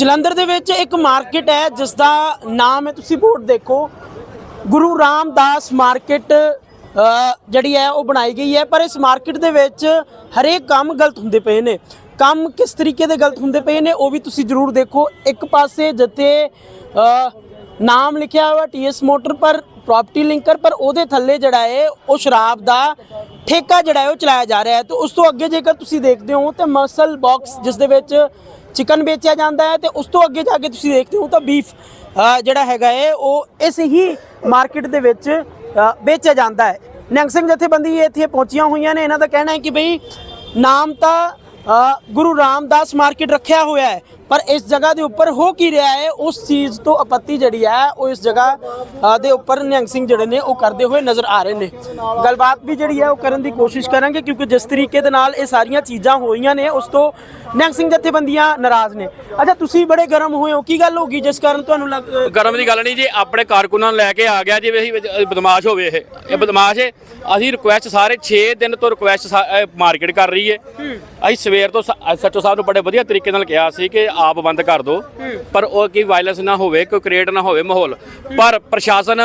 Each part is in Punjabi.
ਜਲੰਧਰ ਦੇ ਵਿੱਚ ਇੱਕ ਮਾਰਕੀਟ ਹੈ ਜਿਸ ਦਾ ਨਾਮ ਹੈ, ਤੁਸੀਂ ਬੋਰਡ ਦੇਖੋ। ਗੁਰੂ ਰਾਮਦਾਸ ਮਾਰਕੀਟ ਜਿਹੜੀ ਹੈ, ਉਹ ਬਣਾਈ ਗਈ ਹੈ। ਪਰ ਇਸ ਮਾਰਕੀਟ ਦੇ ਵਿੱਚ ਹਰੇਕ ਕੰਮ ਗਲਤ ਹੁੰਦੇ ਪਏ ਨੇ। ਕੰਮ ਕਿਸ ਤਰੀਕੇ ਦੇ ਗਲਤ ਹੁੰਦੇ ਪਏ ਨੇ, ਉਹ ਵੀ ਤੁਸੀਂ ਜ਼ਰੂਰ ਦੇਖੋ। ਇੱਕ ਪਾਸੇ ਜਿੱਥੇ ਨਾਮ ਲਿਖਿਆ ਹੋਇਆ ਟੀਐਸ ਮੋਟਰ ਪਰ ਪ੍ਰਾਪਰਟੀ ਲਿੰਕਰ ਪਰ, ਉਹਦੇ ਥੱਲੇ ਜਿਹੜਾ ਹੈ ਉਹ ਸ਼ਰਾਬ ਦਾ ਠੇਕਾ ਜਿਹੜਾ ਹੈ ਉਹ ਚਲਾਇਆ ਜਾ ਰਿਹਾ ਹੈ। ਤੇ ਉਸ ਤੋਂ ਅੱਗੇ ਜੇਕਰ ਤੁਸੀਂ ਦੇਖਦੇ ਹੋ, ਤਾਂ ਮਸਲ ਬਾਕਸ ਜਿਸ ਦੇ ਵਿੱਚ ਚਿਕਨ ਵੇਚਿਆ ਜਾਂਦਾ ਹੈ ਤੇ ਉਸ ਤੋਂ ਅੱਗੇ ਜਾ ਕੇ ਤੁਸੀਂ ਦੇਖਦੇ ਹੋ ਤਾਂ ਬੀਫ ਜਿਹੜਾ ਹੈਗਾ ਹੈ ਉਹ ਇਸ ਹੀ ਮਾਰਕੀਟ ਦੇ ਵਿੱਚ ਵੇਚਿਆ ਜਾਂਦਾ ਹੈ। ਨਿਹੰਗ ਸਿੰਘ ਜਥੇਬੰਦੀ ਇੱਥੇ ਪਹੁੰਚੀਆਂ ਹੋਈਆਂ ਨੇ। ਇਹਨਾਂ ਦਾ ਕਹਿਣਾ ਹੈ ਕਿ ਬਈ ਨਾਮ ਤਾਂ ਗੁਰੂ ਰਾਮਦਾਸ ਮਾਰਕੀਟ ਰੱਖਿਆ ਹੋਇਆ ਹੈ। ਪਰ ਇਸ ਜਗ੍ਹਾ ਦੇ ਉੱਪਰ ਹੋ ਕੀ ਰਿਹਾ ਹੈ? ਉਸ ਚੀਜ਼ ਤੋਂ ਆਪੱਤੀ ਜਿਹੜੀ ਹੈ ਉਹ ਇਸ ਜਗ੍ਹਾ ਦੇ ਉੱਪਰ ਨਿਹੰਗ ਸਿੰਘ ਜਿਹੜੇ ਨੇ ਉਹ ਕਰਦੇ ਹੋਏ ਨਜ਼ਰ ਆ ਰਹੇ ਨੇ। ਗੱਲਬਾਤ ਵੀ ਜਿਹੜੀ ਹੈ ਉਹ ਕਰਨ ਦੀ ਕੋਸ਼ਿਸ਼ ਕਰਾਂਗੇ ਕਿਉਂਕਿ ਜਿਸ ਤਰੀਕੇ ਦੇ ਨਾਲ ਇਹ ਸਾਰੀਆਂ ਚੀਜ਼ਾਂ ਹੋਈਆਂ ਨੇ ਉਸ ਤੋਂ ਨਿਹੰਗ ਸਿੰਘ ਜਥੇਬੰਦੀਆਂ ਨਾਰਾਜ਼ ਨੇ। ਅੱਛਾ ਤੁਸੀਂ ਬੜੇ ਗਰਮ ਹੋਏ ਹੋ। ਕੀ ਗੱਲ ਹੋ ਗਈ ਜਿਸ ਕਾਰਨ ਤੁਹਾਨੂੰ ਗਰਮ ਦੀ ਗੱਲ ਨਹੀਂ ਜੀ ਆਪਣੇ ਕਾਰਕੁਨਾਂ ਨੂੰ ਲੈ ਕੇ ਆ ਗਿਆ ਜੀ ਵੀ ਅਸੀਂ ਬਦਮਾਸ਼ ਹੋਵੇ ਇਹ। ਇਹ ਬਦਮਾਸ਼ ਹੈ। ਅਸੀਂ ਰਿਕੁਐਸਟ ਸਾਰੇ 6 ਦਿਨ ਤੋਂ ਰਿਕੁਐਸਟ ਮਾਰਕੀਟ ਕਰ ਰਹੀ ਹੈ। ਅਸੀਂ ਸਵੇਰ ਤੋਂ ਸੱਚੋ ਸਾਹਿਬ ਨੂੰ ਬੜੇ ਵਧੀਆ ਤਰੀਕੇ ਨਾਲ ਕਿਹਾ ਸੀ ਕਿ ਆਪ ਬੰਦ ਕਰ ਦਿਓ ਪਰ ਉਹ ਕੀ ਵਾਇਲੈਂਸ ਨਾ ਹੋਵੇ ਕੋਈ ਕ੍ਰੀਏਟ ਨਾ ਹੋਵੇ ਮਾਹੌਲ। ਪਰ ਪ੍ਰਸ਼ਾਸਨ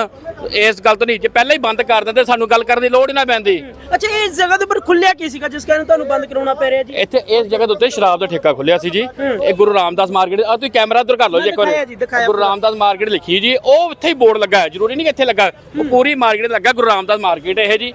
ਇਸ ਗੱਲ ਤੋਂ ਨਹੀਂ ਜੇ ਪਹਿਲਾਂ ਹੀ ਬੰਦ ਕਰ ਦਿੰਦੇ ਸਾਨੂੰ ਗੱਲ ਕਰਨ ਦੀ ਲੋੜ ਹੀ ਨਾ ਪੈਂਦੀ। ਅੱਛਾ ਇਸ ਜਗ੍ਹਾ ਦੇ ਉੱਪਰ ਖੁੱਲਿਆ ਕੀ ਸੀਗਾ ਜਿਸ ਕਾਰਨ ਤੁਹਾਨੂੰ ਬੰਦ ਕਰਾਉਣਾ ਪੈ ਰਿਹਾ ਜੀ? ਇੱਥੇ ਇਸ ਜਗ੍ਹਾ ਦੇ ਉੱਤੇ ਸ਼ਰਾਬ ਦਾ ਠੇਕਾ ਖੁੱਲਿਆ ਸੀ ਜੀ। ਇਹ ਗੁਰੂ ਰਾਮਦਾਸ ਮਾਰਕੀਟ ਆ ਤੁਸੀਂ ਕੈਮਰਾ ਉਧਰ ਕਰ ਲਓ ਜੀ ਇੱਕ ਦਿਖਾਇਆ ਜੀ, ਵਾਰੀ ਦਿਖਾਇਆ ਗੁਰੂ ਰਾਮਦਾਸ ਮਾਰਕੀਟ ਲਿਖੀ ਜੀ ਉਹ ਇੱਥੇ ਹੀ ਬੋਰਡ ਲੱਗਾ ਹੈ। ਜ਼ਰੂਰੀ ਨਹੀਂ ਕਿ ਇੱਥੇ ਲੱਗਾ ਉਹ ਪੂਰੀ ਮਾਰਕੀਟ ਲੱਗਾ ਗੁਰੂ ਰਾਮਦਾਸ ਮਾਰਕੀਟ ਇਹ ਜੀ।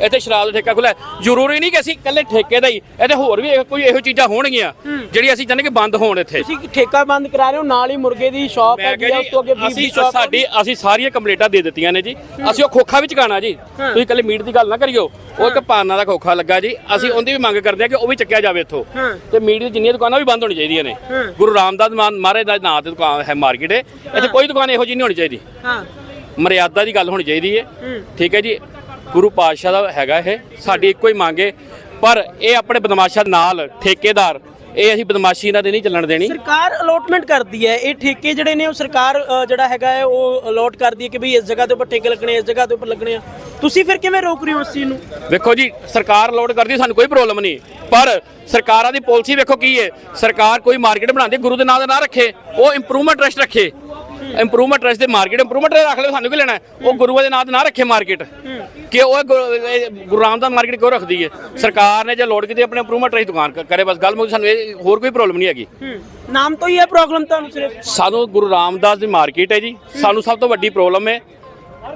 ਇੱਥੇ ਸ਼ਰਾਬ ਦਾ ਠੇਕਾ ਖੁੱਲਿਆ ਜ਼ਰੂਰੀ ਨਹੀਂ ਕਿ ਅਸੀਂ ਇਕੱਲੇ ਠੇਕੇ ਦਾ ਹੀ ਇੱਥੇ ਹੋਰ ਵੀ ਇਹ- ਕੋਈ ਇਹੋ ਚੀਜ਼ਾਂ ਹੋਣਗੀਆਂ ਜਿਹੜੀ ਅਸੀਂ ਚਾਹੁੰਦੇ ਕਿ ਬੰਦ ਹੋਣ ਇੱਥੇ। ਤੁਸੀਂ ਠੇਕਾ ਬੰਦ ਕਰਾ ਰਹੇ ਹੋ ਨਾਲ ਹੀ ਮੁਰਗੇ ਦੀ ਸ਼ਾਪ ਆ ਕਿਹਾ ਉਸ ਤੋਂ ਅੱਗੇ ਜੀ ਬੀਫ ਦੀ ਅਸੀਂ ਸ਼ਾਪ ਸਾਡੀ ਅਸੀਂ ਸਾਰੀਆਂ ਕੰਪਲੀਟਾਂ ਦੇ ਦਿੱਤੀਆਂ ਨੇ ਜੀ। ਅਸੀਂ ਉਹ ਖੋਖਾ ਵੀ ਚਕਾਣਾ ਜੀ। ਤੁਸੀਂ ਇਕੱਲੇ ਮੀਟ ਦੀ ਗੱਲ ਨਾ ਕਰਿਓ। ਉਹ ਇੱਕ ਪਾਨਾ ਦਾ ਖੋਖਾ ਲੱਗਾ ਜੀ। ਅਸੀਂ ਉਹਦੀ ਵੀ ਮੰਗ ਕਰਦੇ ਹਾਂ ਕਿ ਉਹ ਵੀ ਚੱਕਿਆ ਜਾਵੇ ਇੱਥੋਂ। ਹਾਂ। ਤੇ ਮੀਟ ਦੀ ਜਿੰਨੀਆਂ ਦੁਕਾਨਾਂ ਵੀ ਬੰਦ ਹੋਣੀ ਚਾਹੀਦੀਆਂ ਨੇ। ਗੁਰੂ ਰਾਮਦਾਸ ਮਹਾਰਾਜ ਦਾ ਨਾਂ ਤੇ ਦੁਕਾਨ ਹੈ ਮਾਰਕੀਟ। ਹੈ। ਇੱਥੇ ਕੋਈ ਦੁਕਾਨ ਇਹੋ ਜਿਹੀ ਨਹੀਂ ਹੋਣੀ ਚਾਹੀਦੀ। ਹਾਂ। ਮਰਿਆਦਾ ਦੀ ਗੱਲ ਹੋਣੀ ਚਾਹੀਦੀ ਹੈ। ਠੀਕ ਹੈ ਜੀ। ਗੁਰੂ ਪਾਤਸ਼ਾਹ ਦਾ ਹੈਗਾ ਇਹ। ਸਾਡੀ ਇੱਕੋ ਹੀ ਮੰਗ ਹੈ ਪਰ ਇਹ ਆਪਣੇ ਬਦਮਾਸ਼ਾਂ ਨਾਲ ਠੇਕੇਦਾਰ ਇਹ ਅਸੀਂ ਬਦਮਾਸ਼ੀ ਇਹਨਾਂ ਦੇ ਨਹੀਂ ਚੱਲਣ ਦੇਣੀ। ਸਰਕਾਰ ਅਲੋਟਮੈਂਟ ਕਰਦੀ ਹੈ। ਇਹ ਠੇਕੇ ਜਿਹੜੇ ਨੇ ਉਹ ਸਰਕਾਰ ਅ, ਜਿਹੜਾ ਹੈਗਾ ਹੈ ਉਹ ਅਲੋਟ ਕਰਦੀ ਹੈ ਕਿ ਭਈ ਇਸ ਜਗ੍ਹਾ ਦੇ ਉੱਪਰ ਠੇਕੇ ਲੱਗਣੇ ਇਸ ਜਗ੍ਹਾ ਦੇ ਉੱਪਰ ਲੱਗਣੇ ਆ। ਤੁਸੀਂ ਫਿਰ ਕਿਵੇਂ ਰੋਕ ਰਹੇ ਹੋ ਉਸ ਚੀਜ਼ ਨੂੰ? ਵੇਖੋ ਜੀ ਸਰਕਾਰ ਲੋਡ ਕਰਦੀ ਸਾਨੂੰ ਕੋਈ ਪ੍ਰੋਬਲਮ ਨਹੀਂ। ਪਰ ਸਰਕਾਰਾਂ ਦੀ ਪਾਲਿਸੀ ਵੇਖੋ ਕੀ ਹੈ। ਸਰਕਾਰ ਕੋਈ ਮਾਰਕੀਟ ਬਣਾਉਂਦੀ ਗੁਰੂ ਦੇ ਨਾਂ ਦਾ ਨਾ ਰੱਖੇ ਉਹ ਇੰਪਰੂਵਮੈਂਟ ਟਰਸਟ ਰੱਖੇ। ਇੰਪਰੂਵਮੈਂਟ ਟਰਸਟ ਦੇ ਮਾਰਕੀਟ ਇੰਪਰੂਵਮੈਂਟ ਰੱਖ ਲਓ ਸਾਨੂੰ ਕੀ ਲੈਣਾ? ਉਹ ਗੁਰੂਆਂ ਦੇ ਨਾਂ ਦਾ ਨਾ ਰੱਖੇ ਮਾਰਕੀਟ ਕਿ ਉਹ ਗੁਰੂ ਰਾਮਦਾਸ ਮਾਰਕੀਟ ਕਿਉਂ ਰੱਖਦੀ ਹੈ ਸਰਕਾਰ ਨੇ ਜੇ ਲੋਡ ਕੀਤੀ ਆਪਣੇ ਇੰਪਰੂਵਮੈਂਟ ਟਰਸਟ ਦੁਕਾਨ ਕਰੇ ਬਸ ਗੱਲ ਮੁੱਕ ਸਾਨੂੰ ਇਹ ਹੋਰ ਕੋਈ ਪ੍ਰੋਬਲਮ ਨਹੀਂ ਹੈਗੀ। ਨਾਮ ਤੋਂ ਹੀ ਹੈ ਪ੍ਰੋਬਲਮ ਤੁਹਾਨੂੰ ਸਿਰਫ? ਸਾਨੂੰ ਗੁਰੂ ਰਾਮਦਾਸ ਦੀ ਮਾਰਕੀਟ ਹੈ ਜੀ। ਸਾਨੂੰ ਸਭ ਤੋਂ ਵੱਡੀ ਪ੍ਰੋਬਲਮ ਹੈ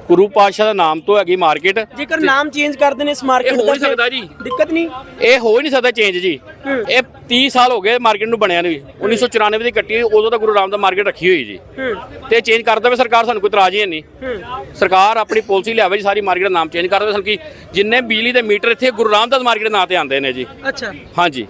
ਗੁਰੂ ਪਾਤਸ਼ਾਹ ਦਾ ਨਾਮ ਤੋਂ ਹੈਗੀ ਮਾਰਕੀਟ ਜੇਕਰ ਨਾਮ ਚੇਂਜ ਕਰਦੇ ਨੇ ਇਸ ਮਾਰਕੀਟ ਇਹ ਹੋ ਸਕਦਾ ਜੀ। ਦਿੱਕਤ ਨਹੀਂ? ਇਹ ਹੋ ਹੀ ਨਹੀਂ ਸਕਦਾ ਚੇਂਜ ਜੀ। ਇਹ 30 ਸਾਲ ਹੋ ਗਏ ਮਾਰਕੀਟ ਨੂੰ ਬਣਿਆ ਨੂੰ ਜੀ 1994 ਦੀ ਕੱਟੀ ਉਦੋਂ ਤਾਂ ਗੁਰੂ ਰਾਮਦਾਸ ਮਾਰਕੀਟ ਰੱਖੀ ਹੋਈ ਜੀ। ਤੇ ਚੇਂਜ ਕਰ ਦੇਵੇ ਸਰਕਾਰ ਸਾਨੂੰ ਕੋਈ ਇਤਰਾਜ਼ ਹੀ ਨਹੀਂ। ਸਰਕਾਰ ਆਪਣੀ ਪਾਲਿਸੀ ਲਿਆਵੇ ਜੀ ਸਾਰੀ ਮਾਰਕੀਟ ਦਾ ਨਾਮ ਚੇਂਜ ਕਰ ਦੇਵੇ ਸਾਨੂੰ ਕੀ ਜਿੰਨੇ ਬਿਜਲੀ ਦੇ ਮੀਟਰ ਇੱਥੇ ਗੁਰੂ ਰਾਮਦਾਸ ਮਾਰਕੀਟ ਦੇ ਨਾਂ ਤੇ ਆਉਂਦੇ ਨੇ ਜੀ। ਅੱਛਾ। ਹਾਂਜੀ।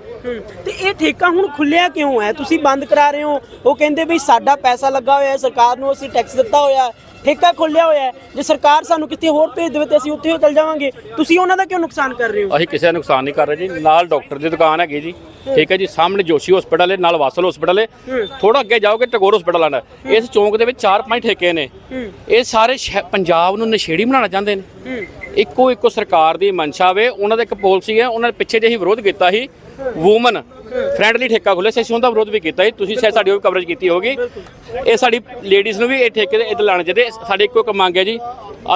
ਤੇ ਇਹ ਠੇਕਾ ਹੁਣ ਖੁੱਲਿਆ ਕਿਉਂ ਹੈ? ਤੁਸੀਂ ਬੰਦ ਕਰਾ ਰਹੇ ਹੋ। ਉਹ ਕਹਿੰਦੇ ਵੀ ਸਾਡਾ ਪੈਸਾ ਲੱਗਾ ਹੋਇਆ ਹੈ ਸਰਕਾਰ ਨੂੰ ਅਸੀਂ ਟੈਕਸ ਦਿੱਤਾ ਹੋਇਆ ਠੇਕਾ ਖੁੱਲਿਆ ਹੋਇਆ ਹੈ। ਜੇ ਸਰਕਾਰ ਸਾਨੂੰ ਕਿਤੇ ਹੋਰ ਭੇਜ ਦੇਵੇ ਤੇ ਅਸੀਂ ਉੱਥੇ ਹੀ ਚਲ ਜਾਵਾਂਗੇ। ਤੁਸੀਂ ਉਹਨਾਂ ਦਾ ਕਿਉਂ ਨੁਕਸਾਨ ਕਰ ਰਹੇ ਹੋ? ਅਸੀਂ ਕਿਸੇ ਦਾ ਨੁਕਸਾਨ ਨਹੀਂ ਕਰ ਰਹੇ ਜੀ। ਨਾਲ ਡਾਕਟਰ ਦੀ ਦੁਕਾਨ ਹੈਗੀ ਜੀ। ਠੀਕ ਹੈ ਜੀ। ਸਾਹਮਣੇ ਜੋਸ਼ੀ ਹਸਪੀਟਲ ਹੈ ਨਾਲ ਵਾਸਲ ਹਸਪੀਟਲ ਹੈ। ਥੋੜਾ ਅੱਗੇ ਜਾਓਗੇ ਟਗੋਰ ਹਸਪੀਟਲ ਆਣਾ ਇਸ ਚੌਂਕ ਦੇ ਵਿੱਚ ਚਾਰ ਪੰਜ ਠੇਕੇ ਨੇ। ਇਹ ਸਾਰੇ ਪੰਜਾਬ ਨੂੰ ਨਸ਼ੇੜੀ ਬਣਾਉਣਾ ਚਾਹੁੰਦੇ ਨੇ। ਇੱਕੋ ਇੱਕੋ ਸਰਕਾਰ ਦੀ ਮਨਸ਼ਾ ਵੇ। ਉਹਨਾਂ ਦਾ ਇੱਕ ਪਾਲਿਸੀ ਹੈ। ਉਹਨਾਂ ਨੇ ਪਿੱਛੇ ਜਿਹੀ ਵਿਰੋਧ ਕੀਤਾ ਸੀ ਵੂਮਨ ਫ੍ਰੈਂਡਲੀ ਠੇਕਾ ਖੁੱਲੇ ਸੀ ਅਸੀਂ ਉਹਦਾ ਵਿਰੋਧ ਵੀ ਕੀਤਾ ਸੀ ਤੁਸੀਂ ਸ਼ਾਇਦ ਸਾਡੀ ਉਹ ਕਵਰੇਜ ਕੀਤੀ ਹੋਗੀ ਇਹ ਸਾਡੀ ਲੇਡੀਜ਼ ਨੂੰ ਵੀ ਇਹ ਠੇਕੇ ਦੇ ਇੱਧਰ ਲਾਣੇ ਚਾਹੀਦੇ ਸਾਡੀ ਇੱਕੋ ਇੱਕ ਮੰਗ ਹੈ ਜੀ।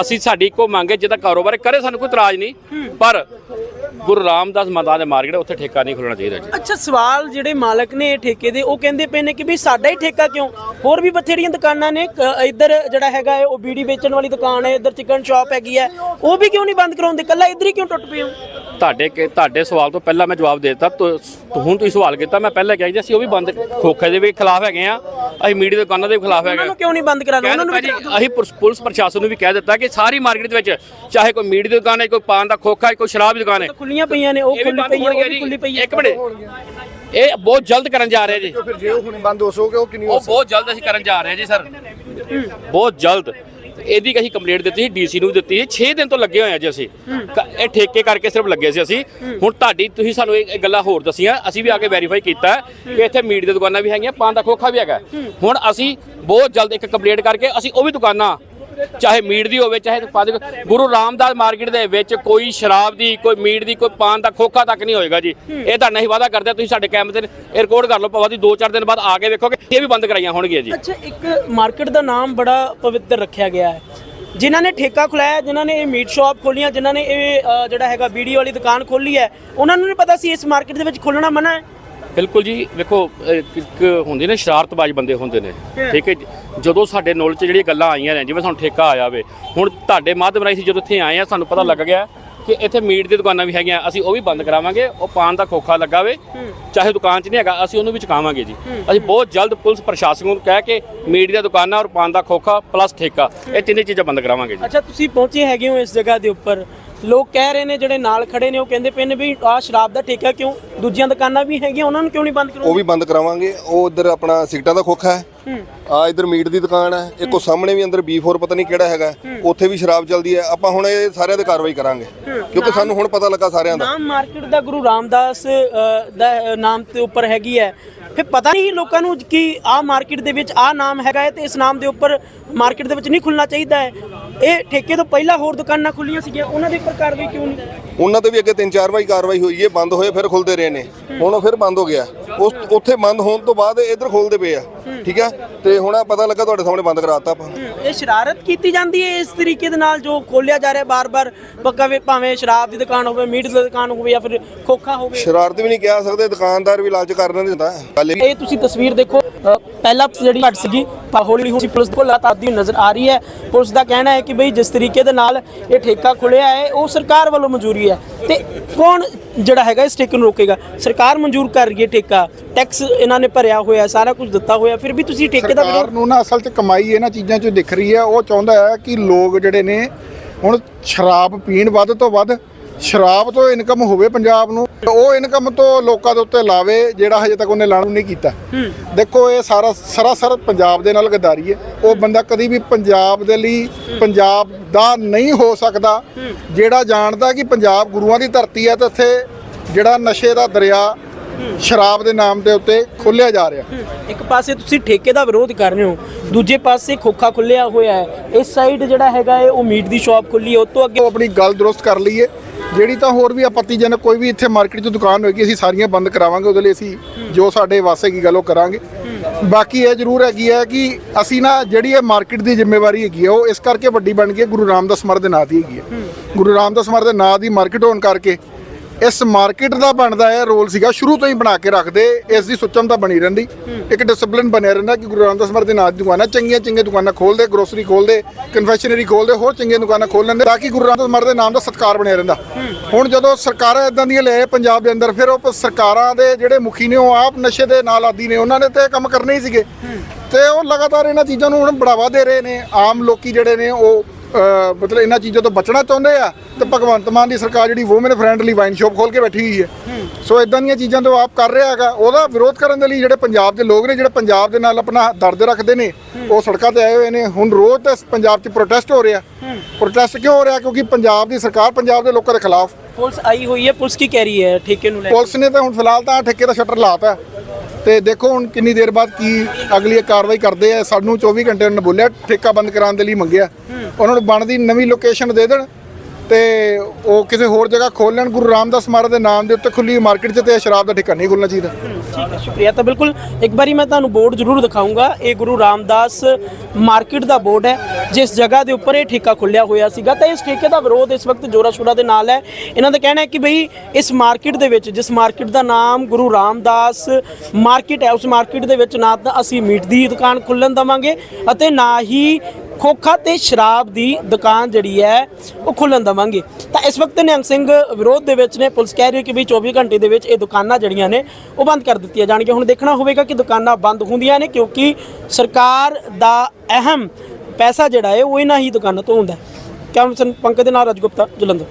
ਅਸੀਂ ਸਾਡੀ ਇੱਕੋ ਮੰਗ ਹੈ ਜਿਹਦਾ ਕਾਰੋਬਾਰ ਕਰੇ ਸਾਨੂੰ ਕੋਈ ਇਤਰਾਜ਼ ਨਹੀਂ। ਪਰ ਗੁਰੂ ਰਾਮਦਾਸ ਮਾਤਾ ਦੇ ਮਾਰਕੀਟ ਉੱਥੇ ਠੇਕਾ ਨਹੀਂ ਖੁੱਲਣਾ ਚਾਹੀਦਾ ਜੀ। ਅੱਛਾ ਸਵਾਲ ਜਿਹੜੇ ਮਾਲਕ ਨੇ ਇਹ ਠੇਕੇ ਦੇ ਉਹ ਕਹਿੰਦੇ ਪਏ ਨੇ ਕਿ ਵੀ ਸਾਡਾ ਹੀ ਠੇਕਾ ਕਿਉਂ? ਹੋਰ ਵੀ ਬਥੇਰੀਆਂ ਦੁਕਾਨਾਂ ਨੇ। ਇੱਧਰ ਜਿਹੜਾ ਹੈਗਾ ਉਹ ਬੀੜੀ ਵੇਚਣ ਵਾਲੀ ਦੁਕਾਨ ਹੈ ਇੱਧਰ ਚਿਕਨ ਸ਼ਾਪ ਹੈਗੀ ਹੈ। ਉਹ ਵੀ ਕਿਉਂ ਨਹੀਂ ਬੰਦ ਕਰਾਉਂਦੇ? ਕੱਲਾ ਇੱਧਰ ਹੀ ਕਿਉਂ ਟੁੱਟ ਪਏ ਹੋ? ਤੁਹਾਡੇ ਕਿ ਤੁਹਾਡੇ ਸਵਾਲ ਤੋਂ ਪਹਿਲਾਂ ਮੈਂ ਜਵਾਬ ਦੇ ਦਿੱਤਾ ਤੁ- ਹੁਣ ਤੁਸੀਂ ਸਵਾਲ ਕੀਤਾ ਮੈਂ ਪਹਿਲਾਂ ਕਿਹਾ ਜੀ ਅਸੀਂ ਉਹ ਵੀ ਬੰਦ ਖੋਖੇ ਦੇ ਵੀ ਖਿਲਾਫ ਹੈਗੇ ਆ ਅਸੀਂ ਮੀਡੀਆ ਦੇ ਦੁਕਾਨਾਂ ਦੇ ਵੀ ਖਿਲਾਫ ਹੈਗੇ ਉਹਨਾਂ ਆ ਨੂੰ ਕਿਉਂ ਨਹੀਂ ਬੰਦ ਕਰਾ ਕਹਿ ਉਹਨਾਂ ਨੂੰ ਦਿੱਤਾ ਵੀ ਜੀ ਅਸੀਂ ਪੁਲਿਸ- ਪੁਲਿਸ ਪ੍ਰਸ਼ਾਸਨ ਨੂੰ ਵੀ ਕਹਿ ਦਿੱਤਾ ਕਿ ਸਾਰੀ ਮਾਰਕੀਟ ਦੇ ਵਿੱਚ ਚਾਹੇ ਕੋਈ ਮੀਟ ਦੀ ਦੁਕਾਨ ਹੈ ਕੋਈ ਪਾਨ ਦਾ ਖੋਖਾ ਹੈ ਕੋਈ ਸ਼ਰਾਬ ਦੀ ਦੁਕਾਨ ਹੈ ਖੁੱਲੀਆਂ ਪਈਆਂ ਨੇ ਉਹ ਇਹ ਵੀ ਖੁੱਲੀ ਬੰਦ ਪਈ ਹੈ ਉਹ ਹੋਣਗੀਆਂ ਵੀ ਖੁੱਲੀ ਪਈ ਜੀ ਹੈ। ਇੱਕ ਮਿੰਟ। ਇਹ ਬਹੁਤ ਜਲਦ ਕਰਨ ਜਾ ਰਹੇ ਜੀ। ਫਿਰ ਜੇ ਉਹ ਹੁਣ ਬੰਦ ਹੋ ਸੋਗੇ ਉਹ ਕਿੰਨੀ ਉਹ ਬਹੁਤ ਜਲਦ ਅਸੀਂ ਕਰਨ ਜਾ ਰਹੇ ਹਾਂ ਜੀ ਸਰ। ਬਹੁਤ ਜਲਦ। ਇਹਦੀ ਅਸੀਂ ਕੰਪਲੇਂਟ ਦਿੱਤੀ ਸੀ ਡੀਸੀ ਨੂੰ ਦਿੱਤੀ ਸੀ। 6 ਦਿਨ ਤੋਂ ਲੱਗੇ ਹੋਏ ਆ ਜੀ ਅਸੀਂ। ਕ- ਇਹ ਠੇਕੇ ਕਰਕੇ ਸਿਰਫ ਲੱਗੇ ਸੀ ਅਸੀਂ। ਹੁਣ ਤੁਹਾਡੀ ਤੁਸੀਂ ਸਾਨੂੰ ਇਹ ਇਹ ਗੱਲਾਂ ਹੋਰ ਦਸੀਆਂ। ਅਸੀਂ ਵੀ ਆ ਕੇ ਵੈਰੀਫਾਈ ਕੀਤਾ ਕਿ ਇੱਥੇ ਮੀਟ ਦੀਆਂ ਦੁਕਾਨਾਂ ਵੀ ਹੈਗੀਆਂ ਪਾਨ ਦਾ ਖੋਖਾ ਵੀ ਹੈਗਾ। ਹੁਣ ਅਸੀਂ ਬਹੁਤ ਜਲਦ ਇੱਕ ਕੰਪਲੇਂਟ ਕਰਕੇ ਅਸੀਂ ਉਹ ਵੀ ਦੁਕਾਨਾਂ ਚਾਹੇ ਮੀਟ ਦੀ ਹੋਵੇ ਚਾਹੇ ਦੀ ਗੁਰੂ ਰਾਮਦਾਸ ਮਾਰਕੀਟ ਦੇ ਵਿੱਚ ਕੋਈ ਸ਼ਰਾਬ ਦੀ ਕੋਈ ਮੀਟ ਦੀ ਕੋਈ ਪਾਨ ਦਾ ਖੋਖਾ ਤੱਕ ਨਹੀਂ ਹੋਏਗਾ ਜੀ। ਇਹ ਤਾਂ ਨਹੀਂ ਵਾਦਾ ਕਰਦੇ ਤੁਸੀਂ ਸਾਡੇ ਕੈਮਰੇ ਤੇ ਰਿਕਾਰਡ ਕਰ ਲਓ ਭਾਵੇਂ ਦੀ 2-4 ਦਿਨ ਬਾਅਦ ਆ ਕੇ ਵੇਖੋਗੇ ਇਹ ਵੀ ਬੰਦ ਕਰਾਈਆਂ ਹੋਣਗੀਆਂ ਜੀ। ਅੱਛਾ ਇੱਕ ਮਾਰਕੀਟ ਦਾ ਨਾਮ ਬੜਾ ਪਵਿੱਤਰ ਰੱਖਿਆ ਗਿਆ ਹੈ। ਜਿਨ੍ਹਾਂ ਨੇ ਠੇਕਾ ਖੁਲਾਇਆ ਜਿਨ੍ਹਾਂ ਨੇ ਇਹ ਮੀਟ ਸ਼ਾਪ ਖੋਲੀਆਂ ਜਿਨ੍ਹਾਂ ਨੇ ਇਹ ਜਿਹੜਾ ਹੈਗਾ ਵੀਡੀਓ ਵਾਲੀ ਦੁਕਾਨ ਖੋਲੀ ਹੈ ਉਹਨਾਂ ਨੂੰ ਨਹੀਂ ਪਤਾ ਸੀ ਇਸ ਮਾਰਕੀਟ ਦੇ ਵਿੱਚ ਖੋਲਣਾ ਮਨਾ ਹੈ? ਬਿਲਕੁਲ ਜੀ ਵੇਖੋ ਇੱਕ ਹੁੰਦੇ ਨੇ ਸ਼ਰਾਰਤਬਾਜ਼ ਬੰਦੇ ਹੁੰਦੇ ਨੇ ਠੀਕ ਹੈ ਜੀ। ਜਦੋਂ ਸਾਡੇ ਨੌਲੇਜ 'ਚ ਜਿਹੜੀਆਂ ਗੱਲਾਂ ਆਈਆਂ ਨੇ ਜਿਵੇਂ ਸਾਨੂੰ ਠੇਕਾ ਆਇਆ ਵੇ ਹੁਣ ਤੁਹਾਡੇ ਮਾਧਿਅਮ ਰਾਹੀਂ ਜਦੋਂ ਇੱਥੇ ਆਏ ਆ ਸਾਨੂੰ ਪਤਾ ਲੱਗ ਗਿਆ ਕਿ ਇੱਥੇ ਮੀਟ ਦੀ ਦੁਕਾਨਾਂ ਵੀ ਹੈਗੀਆਂ ਅਸੀਂ ਉਹ ਵੀ ਬੰਦ ਕਰਾਵਾਂਗੇ ਉਹ ਪਾਨ ਦਾ ਖੋਖਾ ਲੱਗਾ ਵੇ ਚਾਹੇ ਦੁਕਾਨ 'ਚ ਨਹੀਂ ਹੈਗਾ ਅਸੀਂ ਉਹਨੂੰ ਵੀ ਚੁਕਾਵਾਂਗੇ ਜੀ। ਅਸੀਂ ਬਹੁਤ ਜਲਦ ਪੁਲਿਸ ਪ੍ਰਸ਼ਾਸਨ ਨੂੰ ਕਹਿ ਕੇ ਮੀਟ ਦੀਆਂ ਦੁਕਾਨਾਂ ਔਰ ਪਾਨ ਦਾ ਖੋਖਾ ਪਲੱਸ ਠੇਕਾ ਇਹ ਤਿੰਨੇ ਚੀਜ਼ਾਂ ਬੰਦ ਕਰਾਵਾਂਗੇ ਜੀ। ਅੱਛਾ ਤੁਸੀਂ ਪਹੁੰਚੇ ਹੈਗੇ ਹੋ ਇਸ ਜਗ੍ਹਾ ਦੇ ਉੱਪਰ ਲੋਕ ਕਹਿ ਰਹੇ ਨੇ ਜਿਹੜੇ ਨਾਲ ਖੜੇ ਨੇ ਉਹ ਕਹਿੰਦੇ ਪਏ ਨੇ ਵੀ ਆਹ ਸ਼ਰਾਬ ਦਾ ਠੇਕਾ ਕਿਉਂ? ਦੂਜੀਆਂ ਦੁਕਾਨਾਂ ਵੀ ਹੈਗੀਆਂ ਉਹਨਾਂ ਨੂੰ ਕਿਉਂ ਨਹੀਂ ਬੰਦ ਉਹ ਕਰੋ ਵੀ ਬੰਦ ਕਰਾਵਾਂਗੇ। ਉਹ ਉਧਰ ਆਪਣਾ ਸਿਗਟਾਂ ਦਾ ਖੋਖਾ ਹੈ। ਆ ਇਧਰ ਮੀਟ ਦੀ ਦੁਕਾਨ ਹੈ। ਇੱਕ ਉਹ ਸਾਹਮਣੇ ਵੀ ਅੰਦਰ ਬੀ4 ਪਤਾ ਨਹੀਂ ਕਿਹੜਾ ਹੈਗਾ। ਉੱਥੇ ਵੀ ਸ਼ਰਾਬ ਚੱਲਦੀ ਹੈ। ਆਪਾਂ ਹੁਣ ਇਹ ਸਾਰਿਆਂ ਤੇ ਕਾਰਵਾਈ ਕਰਾਂਗੇ। ਕਿਉਂਕਿ ਸਾਨੂੰ ਹੁਣ ਪਤਾ ਲੱਗਾ ਸਾਰਿਆਂ ਦਾ। ਨਾਮ ਮਾਰਕੀਟ ਦਾ ਗੁਰੂ ਰਾਮਦਾਸ ਅ, ਦਾ ਅ, ਨਾਮ ਤੇ ਉੱਪਰ ਹੈਗੀ ਹੈ। ਫਿਰ ਪਤਾ ਨਹੀਂ ਲੋਕਾਂ ਨੂੰ ਕਿ ਆਹ ਮਾਰਕੀਟ ਦੇ ਵਿੱਚ ਆਹ ਨਾਮ ਹੈਗਾ ਹੈ ਤੇ ਇਸ ਨਾਮ ਦੇ ਉੱਪਰ ਮਾਰਕੀਟ ਦੇ ਵਿੱਚ ਨਹੀਂ ਖੁੱਲਣਾ ਚਾਹੀਦਾ ਹੈ। ਇਹ ਠੇਕੇ ਤੋਂ ਪਹਿਲਾਂ ਹੋਰ ਦੁਕਾਨਾਂ ਖੁੱਲੀਆਂ ਸੀਗੀਆਂ ਉਹਨਾਂ ਦੇ ਉੱਪਰ ਕਾਰਵਾਈ ਕਿਉਂ ਨਹੀਂ? ਉਹਨਾਂ ਤੇ ਵੀ ਅੱਗੇ ਤਿੰਨ ਚਾਰ ਵਾਰੀ ਕਾਰਵਾਈ ਹੋਈ ਹੈ ਬੰਦ ਹੋਏ ਫਿਰ ਖੁੱਲਦੇ ਰਹੇ ਨੇ। ਹੁਣ ਉਹ ਫਿਰ ਬੰਦ ਹੋ ਗਿਆ। ਉਸ ਉੱਥੇ ਬੰਦ ਹੋਣ ਤੋਂ ਬਾਅਦ ਇੱਧਰ ਖੋਲਦੇ ਪਏ ਆ। ਠੀਕ ਹੈ ਤੇ ਹੁਣ ਆਹ ਪਤਾ ਲੱਗਾ ਤੁਹਾਡੇ ਸਾਹਮਣੇ ਬੰਦ ਕਰਾਤਾ ਆਪਾਂ। ਇਹ ਸ਼ਰਾਰਤ ਕੀਤੀ ਜਾਂਦੀ ਹੈ ਇਸ ਤਰੀਕੇ ਦੇ ਨਾਲ ਜੋ ਖੋਲਿਆ ਜਾ ਰਿਹਾ ਬਾਰ-ਬਾਰ ਪੱਕਾ ਭਾਵੇਂ ਸ਼ਰਾਬ ਦੀ ਦੁਕਾਨ ਹੋਵੇ ਮੀਟ ਦੀ ਦੁਕਾਨ ਹੋਵੇ ਜਾਂ ਫਿਰ ਖੋਖਾ ਹੋਵੇ। ਸ਼ਰਾਰਤ ਵੀ ਨਹੀਂ ਕਹਿ ਸਕਦੇ ਦੁਕਾਨਦਾਰ ਵੀ ਲਾਲਚ ਕਰ ਰਹੇ ਹੁੰਦਾ ਇਹ ਤੁਸੀਂ ਤਸਵੀਰ ਦੇਖੋ ਪਹਿਲਾਂ ਜਿਹੜੀ ਘਟ ਸੀਗੀ ਹੌਲੀ ਹੌਲੀ ਪੁਲਿਸ ਕੋਲ ਲਗਾਤਾਰ ਦੀ ਨਜ਼ਰ ਆ ਰਹੀ ਹੈ। ਪੁਲਿਸ ਦਾ ਕਹਿਣਾ ਹੈ ਕਿ ਬਈ ਜਿਸ ਤਰੀਕੇ ਦੇ ਨਾਲ ਇਹ ਠੇਕਾ ਖੁੱਲਿਆ ਹੈ ਉਹ ਸਰਕਾਰ ਵੱਲੋਂ ਮਨਜ਼ੂਰੀ ਹੈ। ਤੇ ਕੌਣ ਜਿਹੜਾ ਹੈਗਾ ਇਸ ਠੇਕੇ ਨੂੰ ਰੋਕੇਗਾ। ਸਰਕਾਰ ਮਨਜ਼ੂਰ ਕਰ ਰਹੀ ਹੈ ਠੇਕਾ। ਟੈਕਸ ਇਹਨਾਂ ਨੇ ਭਰਿਆ ਹੋਇਆ, ਸਾਰਾ ਕੁਝ ਦਿੱਤਾ ਹੋਇਆ, ਫਿਰ ਵੀ ਤੁਸੀਂ ਠੇਕੇ ਦਾ ਵਿਰੋਧ ਨੂੰ ਨਾ ਅਸਲ 'ਚ ਕਮਾਈ ਇਹਨਾਂ ਚੀਜ਼ਾਂ 'ਚੋਂ ਦਿਖ ਰਹੀ ਹੈ। ਉਹ ਚਾਹੁੰਦਾ ਹੈ ਕਿ ਲੋਕ ਜਿਹੜੇ ਨੇ ਹੁਣ ਸ਼ਰਾਬ ਪੀਣ ਵੱਧ ਤੋਂ ਵੱਧ ਸ਼ਰਾਬ ਤੋਂ ਇਨਕਮ ਹੋਵੇ ਪੰਜਾਬ ਨੂੰ ਤੇ ਉਹ ਇਨਕਮ ਤੋਂ ਲੋਕਾਂ ਦੇ ਉੱਤੇ ਲਾਵੇ ਜਿਹੜਾ ਹਜੇ ਤੱਕ ਉਹਨੇ ਲਾਣੂ ਨਹੀਂ ਕੀਤਾ। ਦੇਖੋ ਇਹ ਸਾਰਾ ਸਰਾਸਰ ਪੰਜਾਬ ਦੇ ਨਾਲ ਗਦਾਰੀ ਹੈ। ਉਹ ਬੰਦਾ ਕਦੀ ਵੀ ਪੰਜਾਬ ਦੇ ਲਈ ਪੰਜਾਬ ਦਾ ਨਹੀਂ ਹੋ ਸਕਦਾ। ਜਿਹੜਾ ਜਾਣਦਾ ਕਿ ਪੰਜਾਬ ਗੁਰੂਆਂ ਦੀ ਧਰਤੀ ਹੈ ਤੇ ਇੱਥੇ ਜਿਹੜਾ ਨਸ਼ੇ ਦਾ ਦਰਿਆ ਸ਼ਰਾਬ ਦੇ ਨਾਮ ਦੇ ਉੱਤੇ ਖੋਲਿਆ ਜਾ ਰਿਹਾ। ਇੱਕ ਪਾਸੇ ਤੁਸੀਂ ਠੇਕੇ ਦਾ ਵਿਰੋਧ ਕਰ ਰਹੇ ਹੋ ਦੂਜੇ ਪਾਸੇ ਖੋਖਾ ਖੁੱਲਿਆ ਹੋਇਆ ਹੈ। ਇਸ ਸਾਈਡ ਜਿਹੜਾ ਹੈਗਾ ਹੈ ਉਹ ਮੀਟ ਦੀ ਸ਼ਾਪ ਖੁੱਲੀ ਹੈ ਉਸ ਤੋਂ ਅੱਗੇ ਉਹ ਆਪਣੀ ਗੱਲ ਦਰੁਸਤ ਕਰ ਲਈਏ। ਜਿਹੜੀ ਤਾਂ ਹੋਰ ਵੀ ਆਪੱਤੀਜਨਕ ਕੋਈ ਵੀ ਇੱਥੇ ਮਾਰਕੀਟ 'ਚ ਦੁਕਾਨ ਹੋਏਗੀ ਅਸੀਂ ਸਾਰੀਆਂ ਬੰਦ ਕਰਾਵਾਂਗੇ ਉਹਦੇ ਲਈ ਅਸੀਂ ਜੋ ਸਾਡੇ ਵਾਸਤੇ ਕੀ ਗੱਲ ਉਹ ਕਰਾਂਗੇ। ਬਾਕੀ ਇਹ ਜ਼ਰੂਰ ਹੈਗੀ ਹੈ ਕਿ ਅਸੀਂ ਨਾ ਜਿਹੜੀ ਇਹ ਮਾਰਕੀਟ ਦੀ ਜ਼ਿੰਮੇਵਾਰੀ ਹੈਗੀ ਹੈ ਉਹ ਇਸ ਕਰਕੇ ਵੱਡੀ ਬਣ ਗਈ ਹੈ ਗੁਰੂ ਰਾਮਦਾਸ ਮਰ ਦੇ ਨਾਂ ਦੀ ਹੈਗੀ ਹੈ। ਗੁਰੂ ਰਾਮਦਾਸ ਮਰ ਦੇ ਨਾਂ ਦੀ ਮਾਰਕੀਟ ਹੋਣ ਕਰਕੇ ਇਸ ਮਾਰਕੀਟ ਦਾ ਬਣਦਾ ਹੈ ਰੋਲ ਸੀਗਾ ਸ਼ੁਰੂ ਤੋਂ ਹੀ ਬਣਾ ਕੇ ਰੱਖਦੇ ਇਸ ਦੀ ਸੁਚਮਤਾ ਬਣੀ ਰਹਿੰਦੀ। ਇੱਕ ਡਿਸਪਲਿਨ ਬਣਿਆ ਰਹਿੰਦਾ ਕਿ ਗੁਰੂ ਰਾਮਦਾਸ ਮਰ ਦੇ ਨਾਂ ਦੀ ਦੁਕਾਨਾਂ ਚੰਗੀਆਂ ਚੰਗੀਆਂ ਦੁਕਾਨਾਂ ਖੋਲਦੇ ਗਰੋਸਰੀ ਖੋਲਦੇ ਕਨਫੈਕਸ਼ਨਰੀ ਖੋਲਦੇ ਹੋਰ ਚੰਗੀਆਂ ਦੁਕਾਨਾਂ ਖੋਲ ਲੈਂਦੇ ਤਾਂ ਕਿ ਗੁਰੂ ਰਾਮਦਾਸ ਮਰ ਦੇ ਨਾਮ ਦਾ ਸਤਿਕਾਰ ਬਣਿਆ ਰਹਿੰਦਾ। ਹੁਣ ਜਦੋਂ ਸਰਕਾਰਾਂ ਇਦਾਂ ਦੀਆਂ ਲਿਆਏ ਪੰਜਾਬ ਦੇ ਅੰਦਰ ਫਿਰ ਉਹ ਸਰਕਾਰਾਂ ਦੇ ਜਿਹੜੇ ਮੁਖੀ ਨੇ ਉਹ ਆਪ ਨਸ਼ੇ ਦੇ ਨਾਲ ਆਦੀ ਨੇ ਉਹਨਾਂ ਨੇ ਤੇ ਕੰਮ ਕਰਨੇ ਹੀ ਸੀਗੇ। ਤੇ ਉਹ ਲਗਾਤਾਰ ਇਹਨਾਂ ਚੀਜ਼ਾਂ ਨੂੰ ਹੁਣ ਬੜਾਵਾ ਦੇ ਰਹੇ ਨੇ। ਆਮ ਲੋਕੀ ਜਿਹੜੇ ਨੇ ਉਹ ਮਤਲਬ ਇਹਨਾਂ ਚੀਜ਼ਾਂ ਤੋਂ ਬਚਣਾ ਚਾਹੁੰਦੇ ਆ ਤੇ ਭਗਵੰਤ ਮਾਨ ਦੀ ਸਰਕਾਰ ਜਿਹੜੀ ਵੂਮਨ ਫਰੈਂਡਲੀ ਵਾਈਨ ਸ਼ਾਪ ਖੋਲ ਕੇ ਬੈਠੀ ਹੋਈ ਹੈ। ਸੋ ਇਦਾਂ ਦੀਆਂ ਚੀਜ਼ਾਂ ਤੋਂ ਆਪ ਕਰ ਰਿਹਾ ਹੈਗਾ। ਉਹਦਾ ਵਿਰੋਧ ਕਰਨ ਦੇ ਲਈ ਜਿਹੜੇ ਪੰਜਾਬ ਦੇ ਲੋਕ ਨੇ ਜਿਹੜੇ ਪੰਜਾਬ ਦੇ ਨਾਲ ਆਪਣਾ ਦਰਦ ਰੱਖਦੇ ਨੇ ਉਹ ਸੜਕਾਂ ਤੇ ਆਏ ਹੋਏ ਨੇ। ਹੁਣ ਰੋਜ਼ ਤੇ ਪੰਜਾਬ 'ਚ ਪ੍ਰੋਟੈਸਟ ਹੋ ਰਿਹਾ। ਪ੍ਰੋਟੈਸਟ ਕਿਉਂ ਹੋ ਰਿਹਾ? ਕਿਉਂਕਿ ਪੰਜਾਬ ਦੀ ਸਰਕਾਰ ਪੰਜਾਬ ਦੇ ਲੋਕਾਂ ਦੇ ਖਿਲਾਫ। ਪੁਲਿਸ ਆਈ ਹੋਈ ਹੈ ਪੁਲਿਸ ਕੀ ਕਹਿ ਰਹੀ ਹੈ ਠੇਕੇ ਨੂੰ ਲੈ? ਪੁਲਿਸ ਨੇ ਤਾਂ ਹੁਣ ਫਿਲਹਾਲ ਤਾਂ ਠੇਕੇ ਦਾ ਸ਼ਟਰ ਲਾਤਾ। ਤੇ ਦੇਖੋ ਹੁਣ ਕਿੰਨੀ ਦੇਰ ਬਾਅਦ ਕੀ ਅਗਲੀ ਕਾਰਵਾਈ ਕਰਦੇ ਆ। ਸਾਨੂੰ 24 ਘੰਟੇ ਉਹਨਾਂ ਨੇ ਬੋਲਿਆ ਠੇਕਾ ਬੰਦ ਕਰਾਉਣ ਦੇ ਲਈ ਮੰਗਿਆ। ਉਹਨਾਂ ਨੂੰ ਬਣਦੀ ਨਵੀਂ ਲੋਕੇਸ਼ਨ ਦੇ ਦੇਣ। ਤੇ ਉਹ ਕਿਸੇ ਹੋਰ ਜਗ੍ਹਾ ਖੋਲ ਲੈਣ, ਗੁਰੂ ਰਾਮਦਾਸ ਮਹਾਰਾਜ ਦੇ ਨਾਮ ਦੇ ਉੱਤੇ ਖੁੱਲੀ ਮਾਰਕੀਟ 'ਚ ਤੇ ਸ਼ਰਾਬ ਦਾ ਠੇਕਾ ਨਹੀਂ ਖੁੱਲਣਾ ਚਾਹੀਦਾ। ਠੀਕ ਹੈ, ਸ਼ੁਕਰੀਆ। ਤਾਂ ਬਿਲਕੁਲ ਇੱਕ ਵਾਰੀ ਮੈਂ ਤੁਹਾਨੂੰ ਬੋਰਡ ਜ਼ਰੂਰ ਦਿਖਾਉਂਗਾ ਇਹ ਗੁਰੂ ਰਾਮਦਾਸ ਮਾਰਕੀਟ ਦਾ ਬੋਰਡ ਹੈ, ਜਿਸ ਜਗ੍ਹਾ ਦੇ ਉੱਪਰ ਇਹ ਠੇਕਾ ਖੁੱਲਿਆ ਹੋਇਆ ਸੀਗਾ। ਤਾਂ ਇਸ ਠੇਕੇ ਦਾ ਵਿਰੋਧ ਇਸ ਵਕਤ ਜੋਰਾ ਸ਼ੋਰਾ ਦੇ ਨਾਲ ਹੈ। ਇਹਨਾਂ ਦਾ ਕਹਿਣਾ ਹੈ ਕਿ ਬਈ ਇਸ ਮਾਰਕੀਟ ਦੇ ਵਿੱਚ, ਜਿਸ ਮਾਰਕੀਟ ਦਾ ਨਾਮ ਗੁਰੂ ਰਾਮਦਾਸ ਮਾਰਕੀਟ ਹੈ, ਉਸ ਮਾਰਕੀਟ ਦੇ ਵਿੱਚ ਨਾ ਤਾਂ ਅਸੀਂ ਮੀਟ ਦੀ ਦੁਕਾਨ ਖੁੱਲਣ ਦਵਾਂਗੇ ਅਤੇ ਨਾ ਹੀ ਖੋਖਾ ਤੇ ਸ਼ਰਾਬ ਦੀ ਦੁਕਾਨ ਜਿਹੜੀ ਹੈ, ਉਹ ਖੁੱਲਣ ਦਵਾਂਗੇ। ਤਾਂ ਇਸ ਵਕਤ ਨਿਹੰਗ ਸਿੰਘ ਵਿਰੋਧ ਦੇ ਵਿੱਚ ਨੇ, ਪੁਲਿਸ ਕਹਿ ਰਹੀ ਹੈ ਕਿ ਵੀ 24 ਘੰਟੇ ਦੇ ਵਿੱਚ ਇਹ ਦੁਕਾਨਾਂ ਜਿਹੜੀਆਂ ਨੇ, ਉਹ ਬੰਦ ਕਰ ਦਿੱਤੀਆਂ ਜਾਣਗੀਆਂ। ਹੁਣ ਦੇਖਣਾ ਹੋਵੇਗਾ ਕਿ ਦੁਕਾਨਾਂ ਬੰਦ ਹੁੰਦੀਆਂ ਨੇ, ਕਿਉਂਕਿ ਸਰਕਾਰ ਦਾ ਅਹਿਮ ਪੈਸਾ ਜਿਹੜਾ ਹੈ, ਉਹ ਇਹਨਾਂ ਹੀ ਦੁਕਾਨਾਂ ਤੋਂ ਹੁੰਦਾ ਹੈ। ਕੈਮਰਾ ਪੰਕਜ ਦੇ ਨਾਲ ਰਜਗੁਪਤਾ ਜਲੰਧਰ।